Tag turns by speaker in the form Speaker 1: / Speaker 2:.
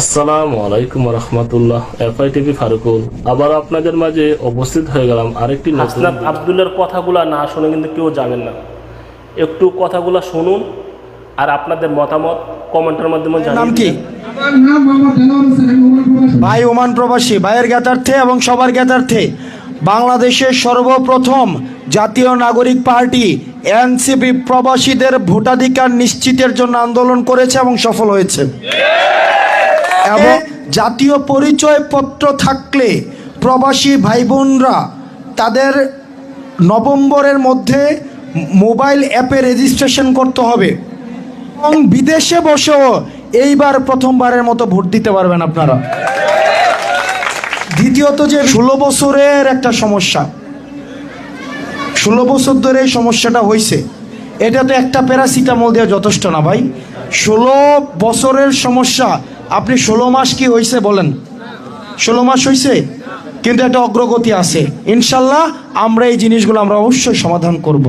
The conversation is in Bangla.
Speaker 1: আসসালামু আলাইকুম রহমতুল্লাহ এফআই টিভি ফারুকুল। আবার আপনাদের মাঝে উপস্থিত হয়ে গেলাম আরেকটি নতুন
Speaker 2: হাসনাত আবদুল্লার কথাগুলা না শুনে কিন্তু কেউ যাবেন না। একটু কথাগুলা শুনুন আর আপনাদের মতামত কমেন্টের মাধ্যমে
Speaker 3: নাম কি? ভাই ওমান প্রবাসী ভাইয়ের জ্ঞাতার্থে এবং সবার জ্ঞাতার্থে বাংলাদেশের সর্বপ্রথম জাতীয় নাগরিক পার্টি এনসিপি প্রবাসীদের ভোটাধিকার নিশ্চিতের জন্য আন্দোলন করেছে এবং সফল হয়েছে। এবং জাতীয় পরিচয় পত্র থাকলে প্রবাসী ভাই বোনরা তাদের নভেম্বরের মধ্যে মোবাইল অ্যাপে রেজিস্ট্রেশন করতে হবে। এবং বিদেশে বসেও এইবার প্রথমবারের মতো ভোট দিতে পারবেন আপনারা। দ্বিতীয়ত যে ষোলো বছরের একটা সমস্যা। ষোলো বছর ধরে এই সমস্যাটা হয়েছে এটা তো একটা প্যারাসিটামল দেওয়া যথেষ্ট না ভাই। ষোলো বছরের সমস্যা আপনি ষোলো মাস কি হয়েছে বলেন? ষোলো মাস হয়েছে কিন্তু একটা অগ্রগতি আছে। ইনশাল্লাহ আমরা এই জিনিসগুলো আমরা অবশ্যই সমাধান করব।